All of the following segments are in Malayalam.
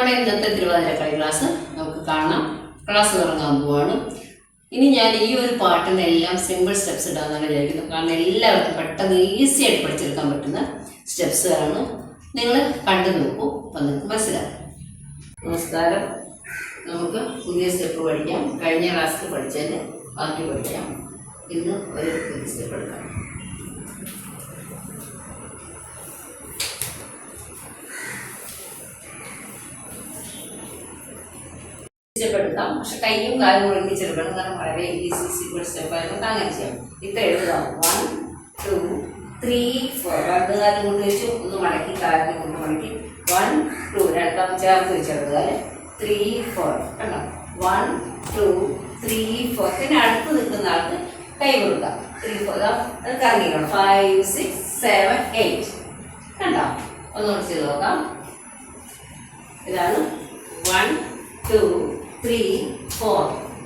നമ്മുടെ ഇന്നത്തെ തിരുവാതിരക്കളി ക്ലാസ് നമുക്ക് കാണാം. ക്ലാസ് തുടങ്ങാൻ പോവാണ്. ഇനി ഞാൻ ഈ ഒരു പാട്ടിനെല്ലാം സിമ്പിൾ സ്റ്റെപ്സ് ഇടാന്നാണ് വിചാരിക്കുന്നത്. കാരണം എല്ലാവർക്കും പെട്ടെന്ന് ഈസി ആയിട്ട് പഠിച്ചെടുക്കാൻ പറ്റുന്ന സ്റ്റെപ്സ് സ്റ്റെപ്സുകളാണ് നിങ്ങൾ കണ്ടു നോക്കൂ. അപ്പം നിങ്ങൾക്ക് മനസ്സിലാവും. നമസ്കാരം. നമുക്ക് പുതിയ സ്റ്റെപ്പ് പഠിക്കാം. കഴിഞ്ഞ ക്ലാസ്സിൽ പഠിച്ചതിന് ബാക്കി പഠിക്കാം. ഇന്ന് ഒരു പുതിയ സ്റ്റെപ്പ് എടുക്കാം സ്റ്റെപ്പ് എടുക്കാം പക്ഷെ കൈയും കാലും ഒരുമിച്ചെടുക്കണം കാരണം വളരെ ഈസി സിമ്പിൾ സ്റ്റെപ്പ് ആയതുകൊണ്ട് അങ്ങനെ ചെയ്യാം. ഇത്ര എഴുതാം വൺ ടു ത്രീ ഫോർ രണ്ട് കാലം കൊണ്ട് വെച്ചു. ഒന്ന് മടക്കി കാലിനെ കൊണ്ട് മടക്കി. വൺ ടു രണ്ടാം. ചേർത്ത് വെച്ചെടുത്താൽ ത്രീ ഫോർ കണ്ടോ? വൺ ടു ത്രീ ഫോർ പിന്നെ അടുത്ത് നിൽക്കുന്ന ആൾക്ക് കൈ കൊടുക്കാം. ത്രീ ഫോർ അത് കറങ്ങിക്കണം. ഫൈവ് സിക്സ് സെവൻ എയ്റ്റ് കണ്ടോ? ഒന്നുകൂടി ചെയ്ത് നോക്കാം. ഇതാണ്. One two three four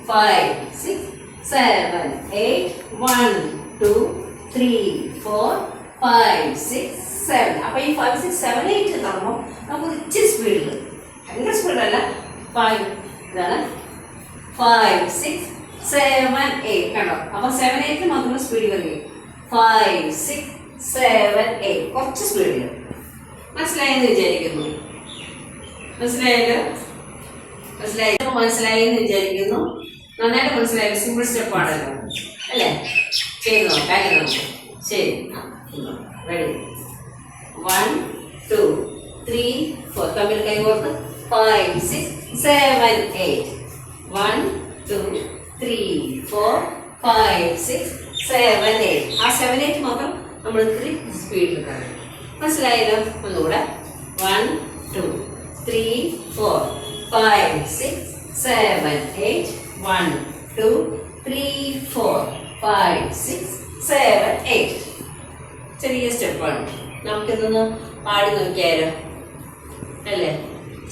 five six seven eight one two three four five six seven അപ്പൊ ഈ ഫൈവ് സിക്സ് സെവൻ എയ്റ്റ് കാണുമ്പോൾ നമുക്ക് ഇച്ചിരി സ്പീഡിൽ ഭയങ്കര സ്പീഡല്ല ഫൈവ് ഇതാണ്. ഫൈവ് സിക്സ് സെവൻ എയ്റ്റ് കണ്ടോ? അപ്പൊ സെവൻ എയ്റ്റ് മാത്രമേ സ്പീഡ് വരികയും ഫൈവ് സിക്സ് സെവൻ എയ്റ്റ് കുറച്ച് സ്പീഡിൽ മനസ്സിലായെന്ന് വിചാരിക്കുന്നു. മനസ്സിലായല്ലോ മനസ്സിലായി? മനസ്സിലായി എന്ന് വിചാരിക്കുന്നു. നന്നായിട്ട് മനസ്സിലായി. സിമ്പിൾ സ്റ്റെപ്പ് ആണല്ലോ. അല്ലേ? ചെയ്ത് നോക്കാം. ശരി. Ready one two three four തമ്മിൽ കൈ കോർത്ത് five six seven eight one two three four five six seven eight ആ സെവൻ എയ്റ്റ് മാത്രം നമ്മൾ ഇത്തിരി സ്പീഡിൽ കാണും. മനസ്സിലായല്ലോ? ഒന്നുകൂടെ. One two three four five six seven eight one, two three four five six seven eight ചെറിയ സ്റ്റെപ്പാണ് നമുക്കിതൊന്ന് പാടി നോക്കിയാലോ? അല്ലേ?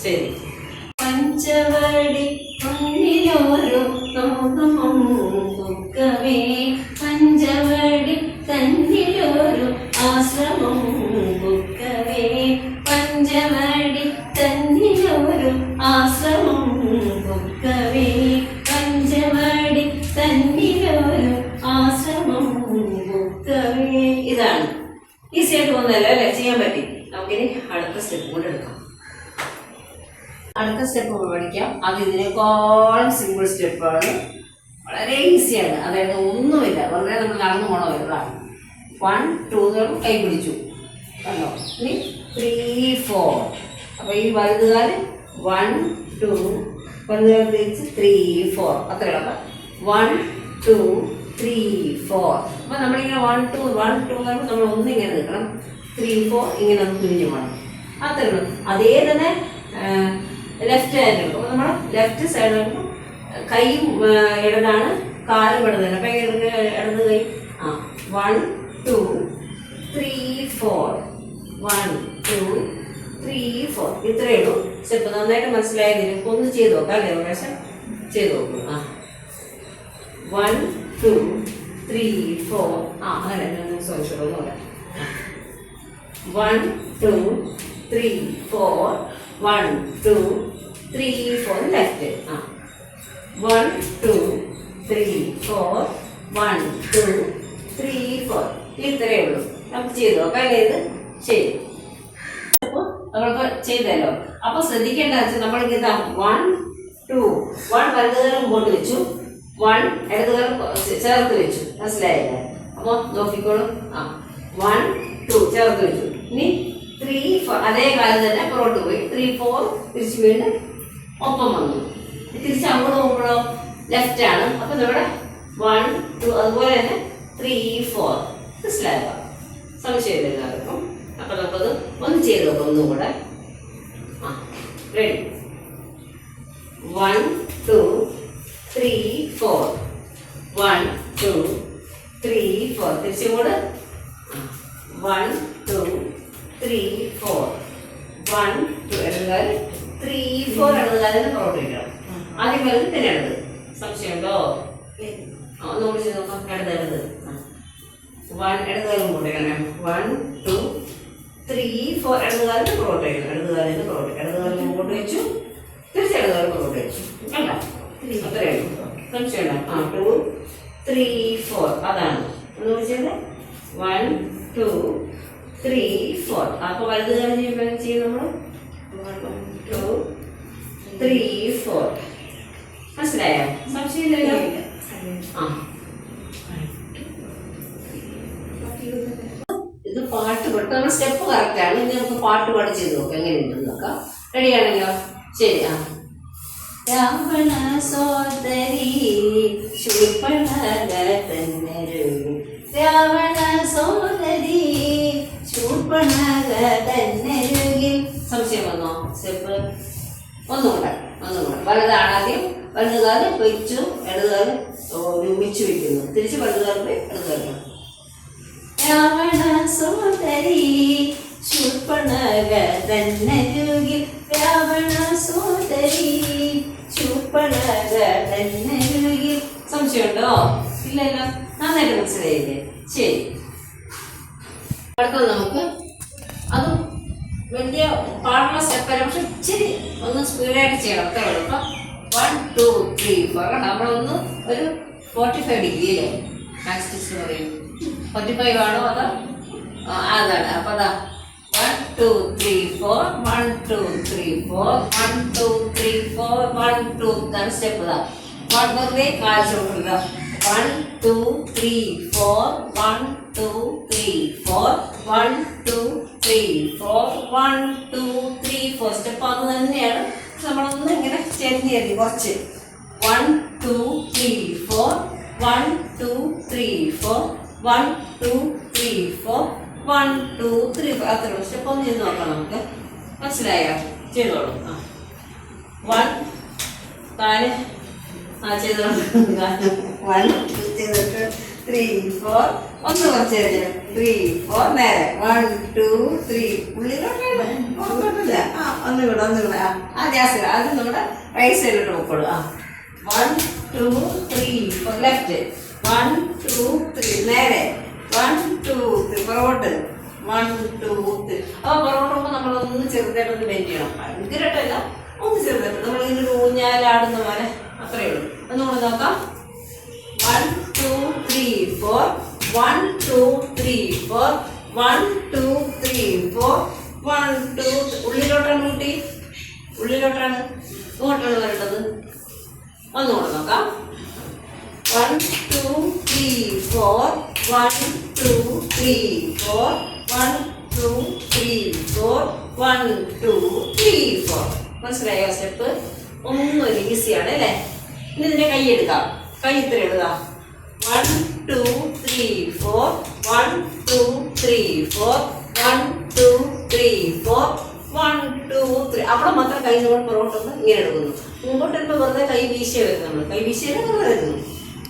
ശരി. പഞ്ചവടി നോകമം ദുഃഖമേ പഞ്ചവടി തന്നിലോരോ ആശ്രമം ഇതിനേക്കാളും സിമ്പിൾ സ്റ്റെപ്പാണ് വളരെ ഈസിയാണ് അതായത് ഒന്നുമില്ല. വളരെ നമ്മൾ നടന്നു പോണോ വരുന്നതാണ് വൺ ടു നമ്മൾ കൈ പിടിച്ചു. കണ്ടോ? ഇനി ത്രീ ഫോർ അപ്പോൾ ഈ വലുതുകാൽ വൺ ടു വലുതുകാൽ തിരിച്ച് ത്രീ ഫോർ അത്രയുള്ള അപ്പം വൺ ടു ത്രീ ഫോർ അപ്പം നമ്മളിങ്ങനെ വൺ ടു വൺ ടു എന്ന് പറയുമ്പോൾ നമ്മൾ ഒന്നിങ്ങനെ നിൽക്കണം. ത്രീ ഫോർ ഇങ്ങനെ ഒന്ന് തിരിഞ്ഞു പോകണം അത്രേ ഉള്ളൂ. അതേ തന്നെ ലെഫ്റ്റ് ഹാൻഡ് എടുക്കും നമ്മൾ ലെഫ്റ്റ് സൈഡ് എടുക്കും കൈയും ഇടതാണ് കാലും ഇടതാണ് അപ്പം എങ്ങനെ ഇടത് കൈ. ആ one two three four one two three four ഇത്രയേ ഉള്ളൂ. സ്റ്റെപ്പ് നന്നായിട്ട് മനസ്സിലായതിന് ഒന്ന് ചെയ്ത് നോക്കാം അല്ലേ? പ്രാവശ്യം ചെയ്ത് നോക്കൂ. ആ. വൺ ടു ത്രീ ഫോർ ആ അങ്ങനെ. ഞാൻ ഒന്നും പറയാം. One two three four one two three four left ആ. One two three four one two three four ഇത്രയേ ഉള്ളൂ. നമുക്ക് ചെയ്ത് നോക്കാം. അല്ലേ ഇത്? ശരി. അപ്പോൾ നമ്മളിപ്പോൾ ചെയ്തല്ലോ. അപ്പോൾ ശ്രദ്ധിക്കേണ്ട വെച്ചാൽ നമ്മൾ ഇതാ വൺ ടു വൺ വലതുകാലം മുമ്പോട്ട് വെച്ചു. വൺ ഇടതുകാലം ചേർത്ത് വെച്ചു. മനസ്സിലായില്ലേ? അപ്പോൾ നോക്കിക്കോളൂ. ആ. വൺ ടു ചേർത്ത് വെച്ചു. ഇനി ത്രീ ഫോർ അതേ കാലം തന്നെ പുറകോട്ട് പോയി. ത്രീ ഫോർ തിരിച്ച് വീണ്ടും ഒപ്പം വന്നു. തിരിച്ച് അങ്ങോട്ട് പോകുമ്പോഴോ? ലെഫ്റ്റ് ആണ്. അപ്പം നമ്മുടെ വൺ ടു അതുപോലെ തന്നെ ത്രീ ഫോർ മനസ്സിലായോ? സംശയം എല്ലാവർക്കും. അപ്പം നമുക്കത് ഒന്ന് ചെയ്ത് നോക്കാം ഒന്നും കൂടെ ആ ready one two three four one two three four തിരിച്ചുകൂടെ one two three four one four പ്രവർത്തിക്കണം ആദ്യം വരുന്നത് പിന്നെ ഇടത് സംശയമുണ്ടോ? ഒന്ന് നോക്കാം. ഇടതരുത് ഇടത് വൺ ഇടതുകാലം കൂടെ വൺ ടു ത്രീ ഫോർ ഇടതുകാലത്ത് പുറകോട്ട് വയ്ക്കണം ഇടതുകാലത്ത് പുറകോട്ട് ഇടതുകാലം മുമ്പോട്ട് വെച്ചു തിരിച്ച് ഇടതുകാലം പുറകോട്ട് വെച്ചു അല്ല അത്രയാണ് സംശയമുണ്ടോ? ആ ടു ത്രീ ഫോർ അതാണ്. ഒന്ന് വിളിച്ചത് വൺ ടു ത്രീ ഫോർ അപ്പോൾ വലതുകാലം ചെയ്യുമ്പോൾ ചെയ്യും നമ്മൾ വൺ ടു ത്രീ ഫോർ മനസ്സിലായോ? സംശയമില്ലല്ലോ? ആ. ഇത് പാട്ട് പാട്ട് നമ്മൾ സ്റ്റെപ്പ് കറക്റ്റ് ആണ്. ഇനി നമുക്ക് പാട്ട് പാടി ചെയ്ത് നോക്കാം എങ്ങനെയുണ്ടെന്ന് നോക്കാം. റെഡിയാണല്ലോ ശരി ആ. രാവണ സോദരി ശൂർപ്പണക തന്നരുളി രാവണ സോദരി ശൂർപ്പണക തന്നരുകിൽ സംശയം വന്നോ? സ്റ്റെപ്പ് ഒന്നുകൂടെ. ഒന്നുകൂടെ വലുതുകാൽ വെച്ചു ഇടതുകാൽ ഒരുമിച്ച് വെക്കുന്നു. തിരിച്ച് വലുതുകാലം പോയി ഇടതുകാലം സംശയമുണ്ടോ? ഇല്ലല്ലോ. നന്നായിട്ട് മനസ്സിലായില്ലേ? ശരി. അടുത്തത് നമുക്ക് വലിയ പാടുന്ന സ്റ്റെപ്പല്ല പക്ഷെ ഇച്ചിരി ഒന്ന് സ്പീഡായിട്ട് അത്രേ ഉള്ളൂ. അപ്പം വൺ ടു ത്രീ ഫോർ നമ്മളൊന്ന് ഒരു ഫോർട്ടി ഫൈവ് ഡിഗ്രി അല്ലേ മാക്സ് ടെസ്റ്റ് പറയും. ഫോർട്ടി ഫൈവ് ആണോ അതോ? അതാണ്. അപ്പം അതാ one two three four one two three four one two three four one two ഇതാണ് സ്റ്റെപ്പ് ഇതാ വൺ വെറുതെ കാഴ്ച കൊടുക്കുക one two three four one two three four one two three four one two three four step അത് തന്നെയാണ് നമ്മളൊന്ന് ഇങ്ങനെ ചെരിഞ്ഞ് ചെരിഞ്ഞ് കുറച്ച് one two three four one two three four one two three four one two three four അത്ര സ്റ്റെപ്പ് ഒന്ന് ചെയ്ത് നോക്കാം നമുക്ക് മനസ്സിലായോ ചെയ്തോളൂ ആ വൺ കാൽ ആ ചെയ്തോളൂ വൺ ചെയ്തിട്ട് ത്രീ ഫോർ ഒന്ന് കുറച്ച് കഴിഞ്ഞ് ത്രീ ഫോർ നേരെ. വൺ ടു ത്രീ ഉള്ളിലോട്ടാണ് പുറത്തോട്ടില്ല ആ ഒന്നുകൂടെ ഒന്നുകൂടെ ആ ആ ഗ്യാസ് അത് നമ്മുടെ റൈറ്റ് സൈഡിലോട്ട് നോക്കോളൂ ആ. One two three four left one two three നേരെ. വൺ ടു ത്രീ പുറകോട്ട്. വൺ ടു ത്രീ അപ്പോൾ പുറകോട്ട് പോകുമ്പോൾ നമ്മളൊന്ന് ചെറുതായിട്ടൊന്ന് ബെൻഡ് ചെയ്യണം. ഭയങ്കരമായിട്ടല്ല ഒന്ന് ചെറുതായിട്ട്. നമ്മൾ ഇങ്ങനെ ഊഞ്ഞാലാടുന്ന പോലെ. അത്രയേ ഉള്ളൂ. ഒന്നുകൂടെ നോക്കാം. Three four one two three four one two three four one two ഉള്ളിലോട്ടാണ് കുട്ടി. ഉള്ളിലോട്ടാണ്. ഇങ്ങോട്ടാണ് വരേണ്ടത്. ഒന്നുകൂടെ നോക്കാം. One two three four one two three four one two three four one two three four മനസ്സിലായോ സ്റ്റെപ്പ് ഒന്നും ഈസിയാണ് അല്ലേ? ഇനി ഇതിന്റെ കൈ എടുക്കാം. കൈ ഇത്ര എഴുതാം one two three four one two three four one two three four one two three അവിടെ മാത്രം കൈ നമ്മൾ പുറകോട്ടൊന്ന് ഇങ്ങനെ എടുക്കുന്നു. മുമ്പോട്ട് വരുമ്പോൾ വെറുതെ കൈ വീശിയേ വരുന്നു നമ്മൾ കൈ വീശിയാലും അങ്ങനെ വരുന്നു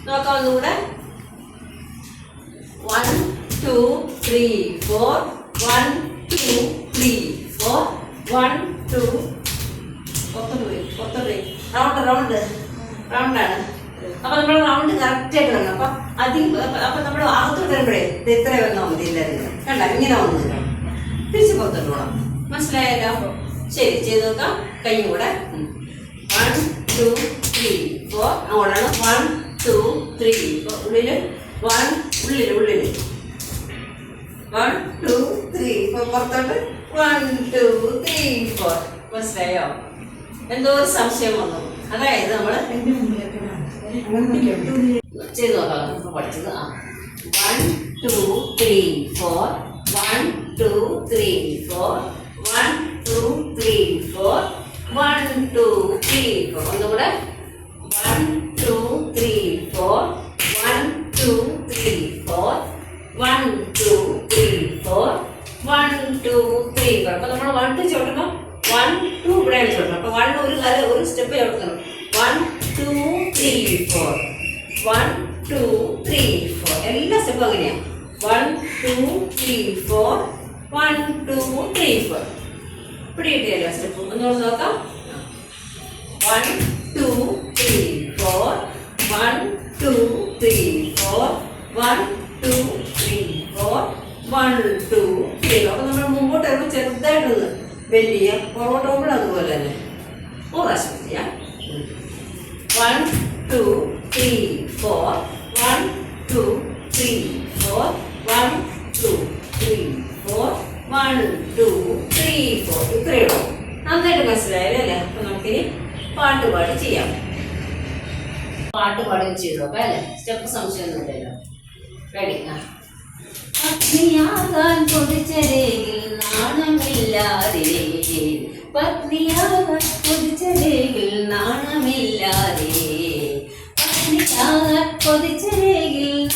നോക്കാം ഒന്നുകൂടെ. One two three four one two three four one two പുറത്തോട്ട് പോയി. പുറത്തോട്ട് പോയി. റൗണ്ട് റൗണ്ട് റൗണ്ടാണ് അപ്പൊ നമ്മൾ റൗണ്ട് കറക്റ്റ് ആയിട്ട് വന്നു. അപ്പൊ അതിൽ അപ്പൊ നമ്മൾ അകത്ത് വരുമ്പോഴേ ഇത് ഇത്ര വന്നാൽ മതി എല്ലാവരും. കണ്ട? ഇങ്ങനെ വന്നു തിരിച്ചു തിരിച്ച് പുറത്തോട്ട് മനസ്സിലായല്ലോ? ശരി ചെയ്ത് നോക്കാം. കൈയും കൂടെ. വൺ ടു ത്രീ ഫോർ അങ്ങോട്ടാണ്. വൺ ടു ത്രീ ഫോർ ഉള്ളിൽ വൺ ഉള്ളിൽ ഉള്ളിൽ. വൺ ടു ത്രീ ഫോർ പുറത്തോട്ട്. വൺ ടു ത്രീ ഫോർ മനസ്സിലായോ? എന്തോ ഒരു സംശയം വന്നു. അതായത് നമ്മൾ ചെയ്ത് നോക്കാം ഇപ്പൊ പഠിച്ചത് ആ one two three four one two three four one two three four one two three four ഒന്നുകൂടെ one two three four one two three four one two three four one two three four അപ്പൊ നമ്മൾ വൺ ടു ചോട്ടണം വൺ ടു ഇവിടെയാണ് ചോട്ടണം അപ്പൊ വൺ ഒരു കാല ഒരു step ചോട്ടണം one two three four one two three four എല്ലാ സ്റ്റെപ്പും അങ്ങനെയാണ് one two three four one two three four ഇവിടെ കിട്ടിയല്ലോ സ്റ്റെപ്പ് ഒന്നുകൂടെ നോക്കാം. One two three four one two three four one two three four one two three അപ്പോൾ നമ്മൾ മുമ്പോട്ട് വരുമ്പോൾ ചെറുതായിട്ടൊന്ന് വലിയ പുറകോട്ട് പോകുമ്പോഴും അതുപോലെ തന്നെ. ഒരു പ്രാവശ്യം ചെയ്യാം one two three four one two three four one two three four one two three four ഇത്രയേ ഉള്ളൂ. നന്നായിട്ട് മനസ്സിലായല്ലോ? അല്ലേ? അപ്പൊ നമുക്കിനി പാട്ട് പാടി ചെയ്യാം. പാട്ട് പാടി ചെയ്തു നോക്കാം അല്ലേ? സ്റ്റെപ്പ് സംശയമൊന്നുമില്ലല്ലോ റെഡി ആ. പത്നിയാകാൻ കൊതിച്ചരേകിൽ നാണമില്ലാതെ. പത്നിയാകാൻ കൊതിച്ചരേകിൽ നാണമില്ലാതെ. കൊതിച്ചരേകിൽ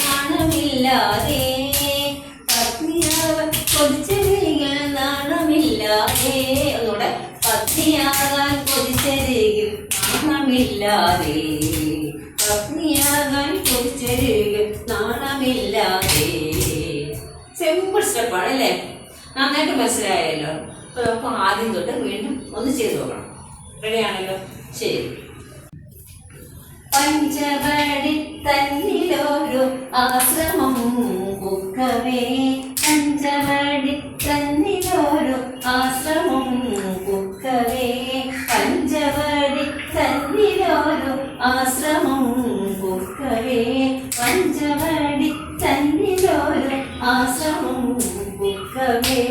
നന്നായിട്ട് മനസ്സിലായല്ലോ. അപ്പൊ നമുക്ക് ആദ്യം തൊട്ട് വീണ്ടും ഒന്ന് ചെയ്തു നോക്കണം. റെഡിയാണല്ലോ ശരി. പഞ്ചവടി തന്നിലൊരു ആശ്രമം കുക്കവേ പഞ്ചവടി തന്നിലൊരു ആശ്രമം കുക്കവേ പഞ്ചവടി തന്നിലൊരു ആശ്രമം കുക്കവേ പഞ്ചവടി തന്നിലൊരു ആശ്രമം കുക്കവേ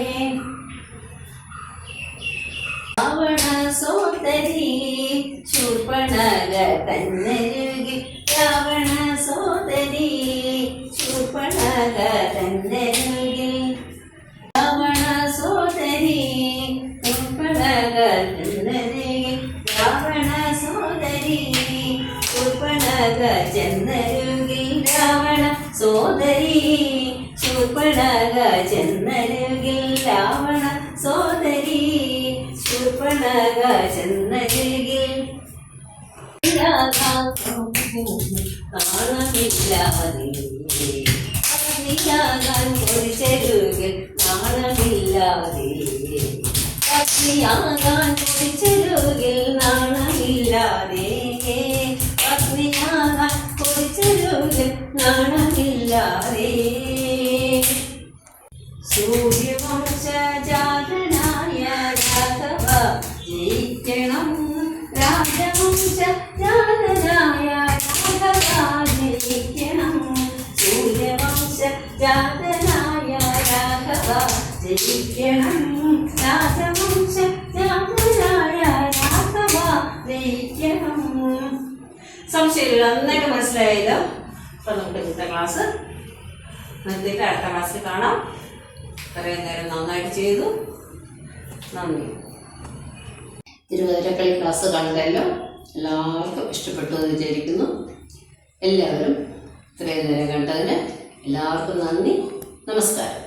രാവണ സോദരി ശൂർപ്പണക തന്നരുകി രാവണ സോദരി. ശൂർപ്പണക തന്നരുകി രാവണ സോദരി. ശൂർപ്പണക തന്നരുകി രാവണ സോദരി. ശൂർപ്പണക ചെന്നരുകി രാവണ സോദരി. ശൂർപ്പണക ചെന്നരുകിൽ രാവണ സോദരി. ശൂർപ്പണക ചെന്നരുകിൽ കാണമില്ലാതെ പത്നിയാകാൻ കൊതിച്ചരുകിൽ നാണമില്ലാതെ പത്നിയാകാൻ കൊതിച്ചരുകിൽ നാണമില്ലാതെ പത്നിയാകാൻ കൊതിച്ചരുകിൽ നാണമില്ലാതെ സംശയമില്ല. നന്നായിട്ട് മനസ്സിലായല്ലോ അപ്പൊ നമുക്ക് ഇന്നത്തെ ക്ലാസ് നിർത്തിയിട്ട് അടുത്ത ക്ലാസ്സിൽ കാണാം. ഇത്രയും നേരം നന്നായിട്ട് ചെയ്തു. നന്ദി. തിരുവതിരക്കളി ക്ലാസ് കണ്ടല്ലോ എല്ലാവർക്കും ഇഷ്ടപ്പെട്ടു എന്ന് വിചാരിക്കുന്നു. എല്ലാവരും ഇത്രയും നേരം കണ്ടതിന് എല്ലാവർക്കും നന്ദി. നമസ്കാരം.